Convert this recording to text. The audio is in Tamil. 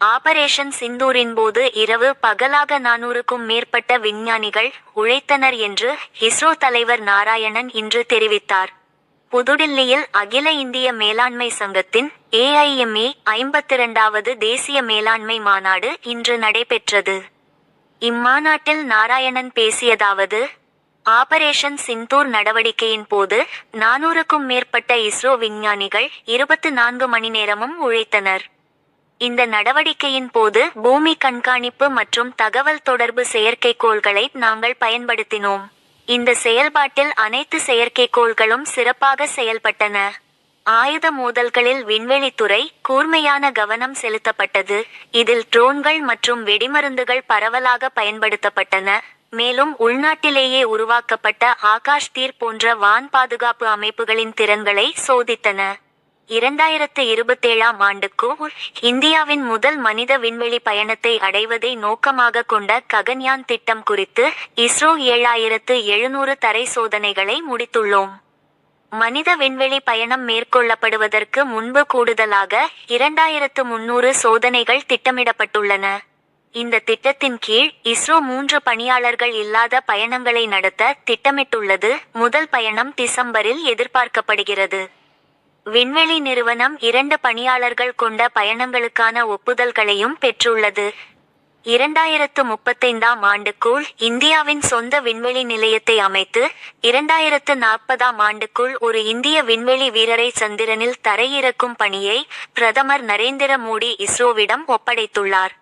ஆபரேஷன் சிந்தூரின் போது இரவு பகலாக நானூறுக்கும் மேற்பட்ட விஞ்ஞானிகள் உழைத்தனர் என்று இஸ்ரோ தலைவர் நாராயணன் இன்று தெரிவித்தார். புதுடில்லியில் அகில இந்திய மேலாண்மை சங்கத்தின் ஏஐஎம்ஏ ஐம்பத்திரண்டாவது தேசிய மேலாண்மை மாநாடு இன்று நடைபெற்றது. இம்மாநாட்டில் நாராயணன் பேசியதாவது ஆபரேஷன் சிந்தூர் நடவடிக்கையின் போது நானூறுக்கும் மேற்பட்ட இஸ்ரோ விஞ்ஞானிகள் இருபத்து நான்கு மணி நேரமும் உழைத்தனர். இந்த நடவடிக்கையின் போது பூமி கண்காணிப்பு மற்றும் தகவல் தொடர்பு செயற்கைக்கோள்களை நாங்கள் பயன்படுத்தினோம். இந்த செயல்பாட்டில் அனைத்து செயற்கைக்கோள்களும் சிறப்பாக செயல்பட்டன. ஆயுத மோதல்களில் விண்வெளித்துறை கூர்மையான கவனம் செலுத்தப்பட்டது. இதில் ட்ரோன்கள் மற்றும் வெடிமருந்துகள் பரவலாக பயன்படுத்தப்பட்டன. மேலும் உள்நாட்டிலேயே உருவாக்கப்பட்ட ஆகாஷ் தீர் போன்ற வான் பாதுகாப்பு அமைப்புகளின் திறன்களை சோதித்தன. இரண்டாயிரத்து இருபத்தேழாம் ஆண்டுக்குள் இந்தியாவின் முதல் மனித விண்வெளி பயணத்தை அடைவதை நோக்கமாக கொண்ட ககன்யான் திட்டம் குறித்து இஸ்ரோ ஏழாயிரத்து எழுநூறு தரை சோதனைகளை முடித்துள்ளோம். மனித விண்வெளி பயணம் மேற்கொள்ளப்படுவதற்கு முன்பு கூடுதலாக இரண்டாயிரத்து முன்னூறு சோதனைகள் திட்டமிடப்பட்டுள்ளன. இந்த திட்டத்தின் கீழ் இஸ்ரோ மூன்று பணியாளர்கள் இல்லாத பயணங்களை நடத்த திட்டமிட்டுள்ளது. முதல் பயணம் டிசம்பரில் எதிர்பார்க்கப்படுகிறது. விண்வெளி நிறுவனம் இரண்டு பணியாளர்கள் கொண்ட பயணங்களுக்கான ஒப்புதல்களையும் பெற்றுள்ளது. இரண்டாயிரத்து முப்பத்தைந்தாம் ஆண்டுக்குள் இந்தியாவின் சொந்த விண்வெளி நிலையத்தை அமைத்து இரண்டாயிரத்து நாற்பதாம் ஆண்டுக்குள் ஒரு இந்திய விண்வெளி வீரரை சந்திரனில் தரையிறக்கும் பணியை பிரதமர் நரேந்திர மோடி இஸ்ரோவிடம் ஒப்படைத்துள்ளார்.